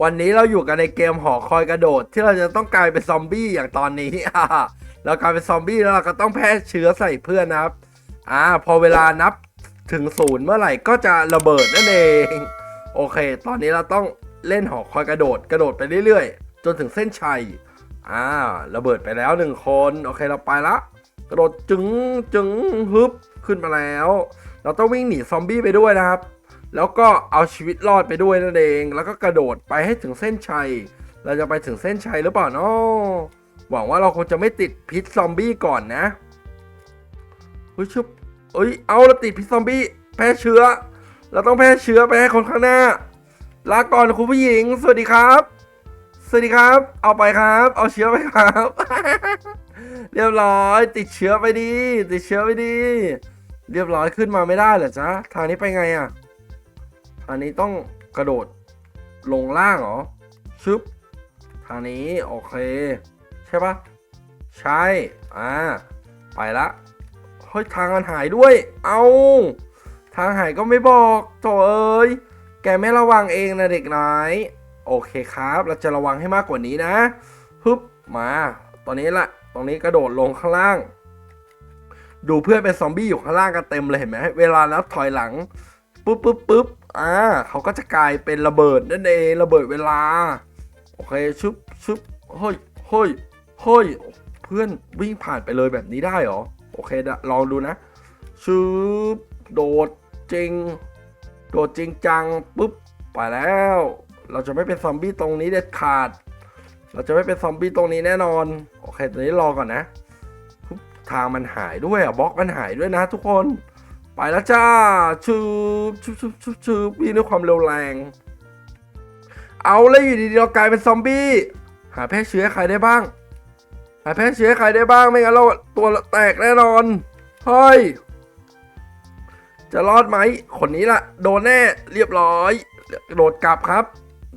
วันนี้เราอยู่กันในเกมหอคอยกระโดด ที่เราจะต้องกลายเป็นซอมบี้อย่างตอนนี้อ่าเรากลายเป็นซอมบี้แล้วเราก็ต้องแพร่เชื้อใส่เพื่อนนะครับ อ่า พอเวลานับถึงศูนย์เมื่อไหร่ก็จะระเบิดนั่นเอง โอเค ตอนนี้เราต้องเล่นหอคอยกระโดด กระโดดไปเรื่อยๆ จนถึงเส้นชัย อ่า ระเบิดไปแล้วหนึ่งคน โอเคเราไปละ กระโดดจึงจึงฮึบขึ้นมาแล้ว เราต้องวิ่งหนีซอมบี้ไปด้วยนะครับ แล้วก็เอาชีวิตรอดไปด้วยนั่นเอง แล้วก็กระโดดไปให้ถึงเส้นชัย เราจะไปถึงเส้นชัยหรือเปล่าเนาะหวังว่าเราคงจะไม่ติดพิษซอมบี้ก่อนนะเฮ้ยชุบเอ้ย เอาเราติดพิษซอมบี้ แพร่เชื้อ เราต้องแพร่เชื้อไปให้คนข้างหน้า ลาก่อนคุณผู้หญิง สวัสดีครับ สวัสดีครับ เอาไปครับ เอาเชื้อไปครับ เรียบร้อย ติดเชื้อไปดี ติดเชื้อไปดี เรียบร้อยขึ้นมาไม่ได้เหรอจ๊ะ ทางนี้ไปไงอะทางนี้ต้องกระโดดลงล่างเหรอ ชึบ ทางนี้ โอเค ใช่ปะใช่ อ่า ไปละ เฮ้ย ทางมันหายด้วย เอาทางหายก็ไม่บอกโถเอ้ย แกไม่ระวังเองนะเด็กน้อย โอเคครับ เราจะระวังให้มากกว่านี้นะ ฮึบ มา ตอนนี้ละ ตรงนี้กระโดดลงข้างล่าง ดูเพื่อนเป็นซอมบี้อยู่ข้างล่างกันเต็มเลยเห็นไหม เวลานับถอยหลัง ปุ๊บปุ๊บปุ๊บ อ่าเขาก็จะกลายเป็นระเบิดนั่นเองระเบิดเวลา โอเคชุบชุบเฮ้ยเฮ้ยเฮ้ยเพื่อนวิ่งผ่านไปเลยแบบนี้ได้หรอ โอเคลองดูนะชุบโดดจริง โดดจริงจังปุ๊บไปแล้ว เราจะไม่เป็นซอมบี้ตรงนี้เด็ดขาด เราจะไม่เป็นซอมบี้ตรงนี้แน่นอน โอเคตอนนี้รอก่อนนะ ทางมันหายด้วยอะบล็อกมันหายด้วยนะทุกคน ไปแล้วจ้าชืบชืบชืบชืบชืบวิ่งด้วยความเร็วแรง เอาเลยอยู่ดีๆเรากลายเป็นซอมบี้ หาแพร่เชื้อใครได้บ้าง หาแพร่เชื้อใครได้บ้างไม่งั้นเราตัวแตกแน่นอนเฮ้ยจะรอดไหมคนนี้ล่ะ โดนแน่เรียบร้อย โดดกลับครับ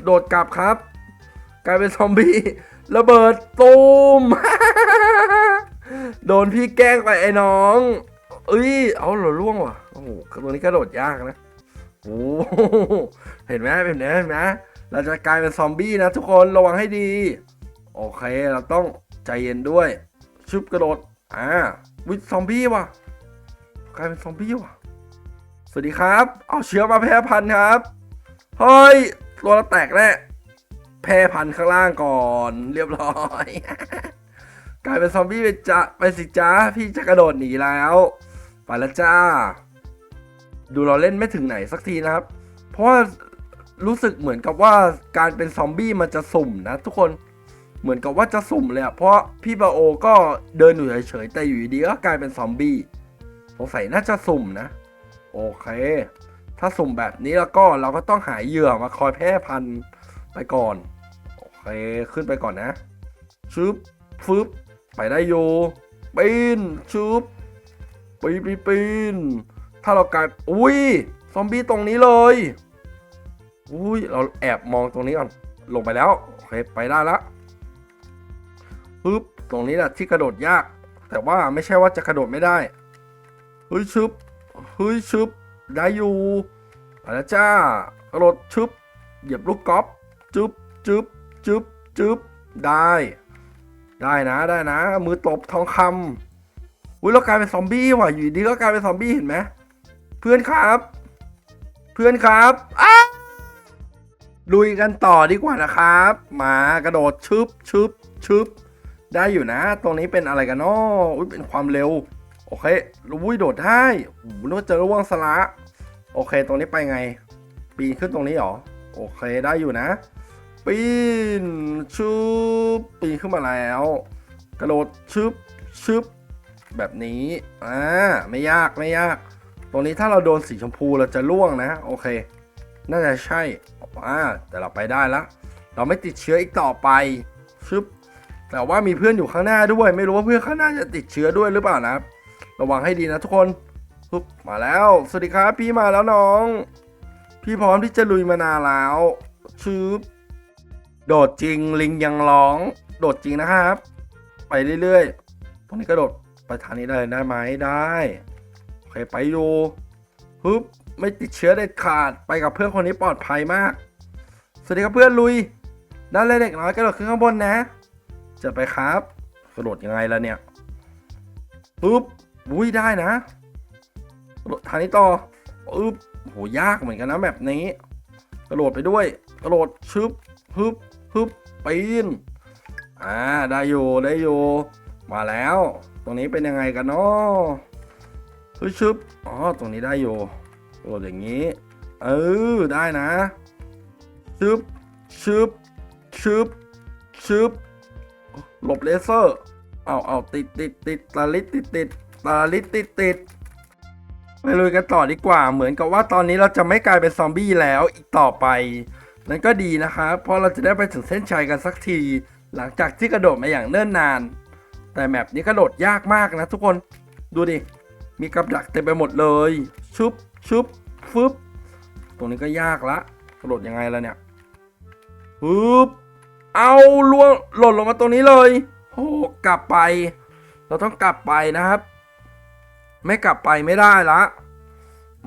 โดดกลับครับ กลายเป็นซอมบี้ระเบิดตูมโดนพี่แกล้งไปไอ้น้อง เอ้ย เอาเหรอล่วงว่ะ โอ้โหตัวนี้กระโดดยากนะ โอ้โหเห็นไหมเห็นไหมเห็นไหมเราจะกลายเป็นซอมบี้นะทุกคนระวังให้ดี โอเค เราต้องใจเย็นด้วย ชุบกระโดด อ่า วิซอมบี้ว่ะ กลายเป็นซอมบี้ว่ะ สวัสดีครับ เอาเชื้อมาแพร่พันธุ์ครับ เฮ้ย ตัวเราแตกแน่แพร่พันธุ์ข้างล่างก่อน เรียบร้อย กลายเป็นซอมบี้ไปจ้าไปสิจ้าพี่จะกระโดดหนีแล้ว ไปแล้วจ้า ดูเราเล่นไม่ถึงไหนสักทีนะครับ เพราะว่ารู้สึกเหมือนกับว่าการเป็นซอมบี้มันจะสุ่มนะทุกคนเหมือนกับว่าจะสุ่มเลยอะเพราะพี่บาโอก็เดินอยู่เฉยๆแต่อยู่ดีๆก็กลายเป็นซอมบี้สงสัยน่าจะสุ่มนะ โอเค ถ้าสุ่มแบบนี้แล้วก็เราก็ต้องหาเหยื่อมาคอยแพร่พันธุ์ไปก่อน โอเคขึ้นไปก่อนนะชึบฟึบไปได้อยู่ปีนชึบ ปีนปีนปีนถ้าเรากลายอุ้ยซอมบี้ตรงนี้เลยอุ้ยเราแอบมองตรงนี้ก่อนลงไปแล้วโอเคไปได้ละปึ๊บตรงนี้แหละที่กระโดดยาก แต่ว่าไม่ใช่ว่าจะกระโดดไม่ได้เฮ้ยชึบเฮ้ยชึบได้อยู่ไปแล้วจ้ากระโดดชึบเหยียบลูกกอล์ฟจึ๊บจึ๊บจึ๊บจึ๊บได้ ได้นะได้นะ มือตบทองคำ อุ้ยเรากลายเป็นซอมบี้ว่ะอยู่ดีก็กลายเป็นซอมบี้เห็นไหมเพื่อนครับ เพื่อนครับอ้าลุยกันต่อดีกว่านะครับ มากระโดดชึบชึบชึบได้อยู่นะ ตรงนี้เป็นอะไรกันนาะอุ้ยเป็นความเร็ว โอเคอุ้ยโดดได้โอ้นึกว่าจะร่วงสละโอเค ตรงนี้ไปไง ปีนขึ้นตรงนี้เหรอ โอเคได้อยู่นะ ปีนชึบปีนขึ้นมาแล้ว กระโดดชึบชึบ แบบนี้อ่าไม่ยากไม่ยาก ตรงนี้ถ้าเราโดนสีชมพูเราจะล่วงนะ โอเค น่าจะใช่อ่าแต่เราไปได้แล้วเราไม่ติดเชื้ออีกต่อไปชึบแต่ว่ามีเพื่อนอยู่ข้างหน้าด้วย ไม่รู้ว่าเพื่อนข้างหน้าจะติดเชื้อด้วยหรือเปล่านะครับ ระวังให้ดีนะทุกคนปึ๊บมาแล้ว สวัสดีครับ พี่มาแล้วน้อง พี่พร้อมที่จะลุยมานานแล้วชึบโดดจริงลิงยังร้อง โดดจริงนะครับ ไปเรื่อยๆตรงนี้กระโดด ไปทางนี้ได้ได้ไหมได้โอเคไปอยู่ฮึบไม่ติดเชื้อเด็ดขาดไปกับเพื่อนคนนี้ปลอดภัยมาก สวัสดีครับเพื่อนลุยด้านเลยเด็กน้อยกระโดดขึ้นข้างบนนะจะไปครับกระโดดยังไงล่ะเนี่ยปึ๊บอุ้ยได้นะกระโดดทางนี้ต่อปึ๊บโหยากเหมือนกันนะแบบนี้ กระโดดไปด้วย กระโดดชึบฮึบฮึบปีนอ่าได้อยู่ได้อยู่มาแล้ว ตรงนี้เป็นยังไงกันเนาะฮึบชึบอ๋อ ตรงนี้ได้อยู่โดอย่างนี้ เออ ได้นะชึบชึบชึบชึบหลบเลเซอร์ เอาเอาติดติดติดตาลิดติดติดตาลิดติดติดไปลุยกันต่อดีกว่า เหมือนกับว่าตอนนี้เราจะไม่กลายเป็นซอมบี้แล้วอีกต่อไป นั่นก็ดีนะครับ เพราะเราจะได้ไปถึงเส้นชัยกันสักที หลังจากที่กระโดดมาอย่างเนิ่นนาน แต่แมปนี้กระโดดยากมากนะทุกคนดูดิ มีกับดักเต็มไปหมดเลย ชุบชุบฟึบตรงนี้ก็ยากละกระโดดยังไงล่ะเนี่ยฟึบเอาล่วงหล่นลงมาตรงนี้เลยโอ้กลับไป เราต้องกลับไปนะครับ ไม่กลับไปไม่ได้ละ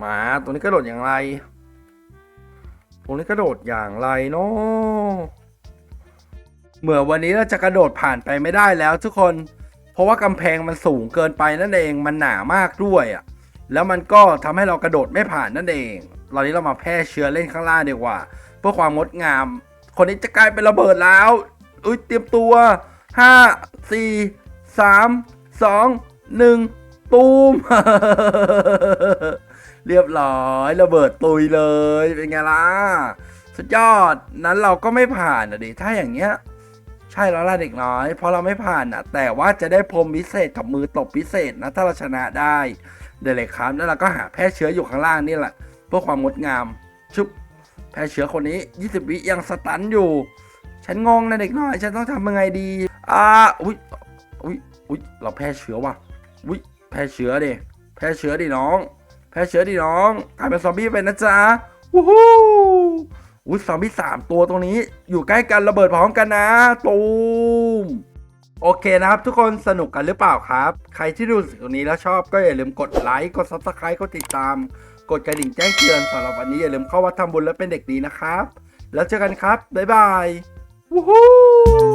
มาตรงนี้กระโดดอย่างไร ตรงนี้กระโดดอย่างไรเนาะเหมือนวันนี้เราจะกระโดดผ่านไปไม่ได้แล้วทุกคน ราะว่ากำแพงมันสูงเกินไปนั่นเองมันหนามากด้วยอะแล้วมันก็ทำให้เรากระโดดไม่ผ่านนั่นเองตอนนี้เรามาแพร่เชื้อเล่นข้างล่างดีกว่า เพื่อความงดงาม คนนี้จะกลายเป็นระเบิดแล้วอุ้ยเตรียมตัวห้าสี่สามสองหนึ่งตูม เรียบร้อยระเบิดตุยเลยเป็นไงล่ะ สุดยอดนั้นเราก็ไม่ผ่านอะดิถ้าอย่างเงี้ย ช่แล้วล่ะเด็กน้อย เพราะเราไม่ผ่านอะแต่ว่าจะได้พรมพิเศษกับมือตบพิเศษนะถ้าเราชนะได้เดี๋ยวเลยครับแล้วเราก็หาแพร่เชื้ออยู่ข้างล่างนี่แหละเพื่อความงดงามชุบแพร่เชื้อคนนี้ 20 วิยังสตันอยู่ ฉันงงนะเด็กน้อย ฉันต้องทำยังไงดีอ่าอุ้ยอุ้ยอุ้ยเราแพร่เชื้อว่ะอุ้ยแพร่เชื้อดิแพร่เชื้อดิน้อง แพร่เชื้อดิน้องกลายเป็นซอมบี้ไปนะจ๊ะวู้ฮู้ อุ้ยซอมบี้สามตัวตรงนี้อยู่ใกล้กันระเบิดพร้อมกันนะตูมโอเคนะครับทุกคนสนุกกันหรือเปล่าครับ ใครที่ดูสิ่งนี้แล้วชอบก็อย่าลืมกดไลค์กด s u b สไครต์กดติดตาม กดกระดิ่งแจ้งเตือนสำหรับวันนี้อย่าลืมเข้าวัดทำบุญและเป็นเด็กดีนะครับ แล้วเจอกันครับ บ๊ายบาย วู้ฮู้